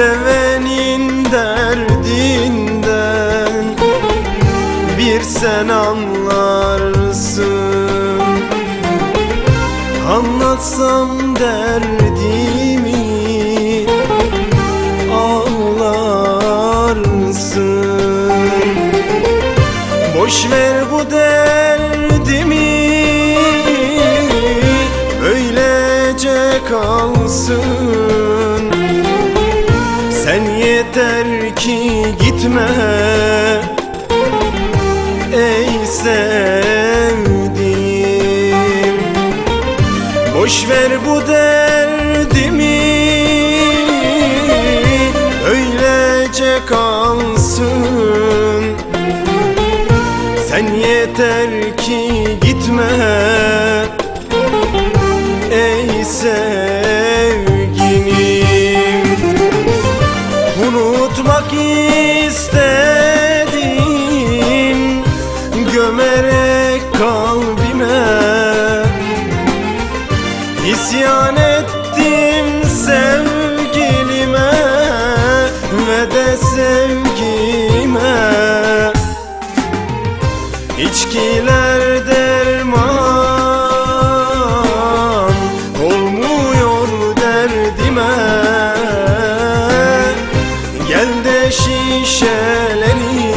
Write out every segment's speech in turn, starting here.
senin derdinden Bir sen anlarsın. Anlatsam derdimi ağlarsın. Boş ver bu derdimi Öylece kalsın ki gitme. Ey sevdiğim Boş ver bu derdimi. Öylece kalsın. Sen yeter ki gitme Unutmak istedim Gömerek kalbime. İsyan ettim sevgilime Ve de sevgime. İçkiler derman Olmuyor derdime şişeleri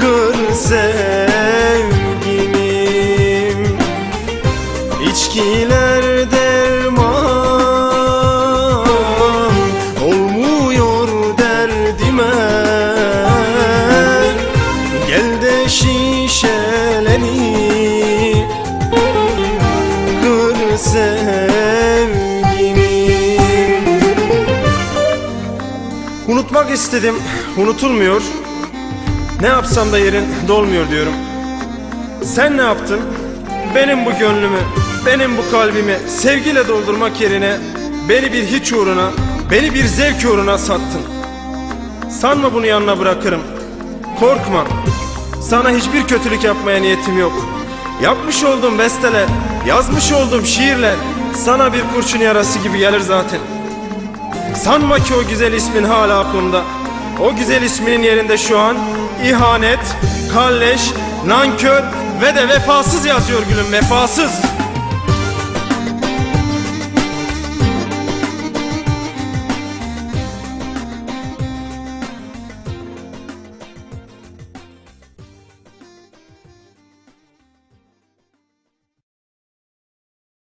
Kır sevgilim İçkiler Unutmak istedim, unutulmuyor. Ne yapsam da yerin dolmuyor diyorum. Sen ne yaptın? Benim bu gönlümü, benim bu kalbimi sevgiyle doldurmak yerine Beni bir hiç uğruna, beni bir zevk uğruna sattın. Sanma bunu yanına bırakırım. Korkma. Sana hiçbir kötülük yapmaya niyetim yok. Yapmış olduğum besteler, yazmış olduğum şiirler Sana bir kurşun yarası gibi gelir zaten Sanma ki o güzel ismin hala aklımda. O güzel isminin yerinde şu an ihanet, kalleş, nankör ve de vefasız yazıyor gülüm vefasız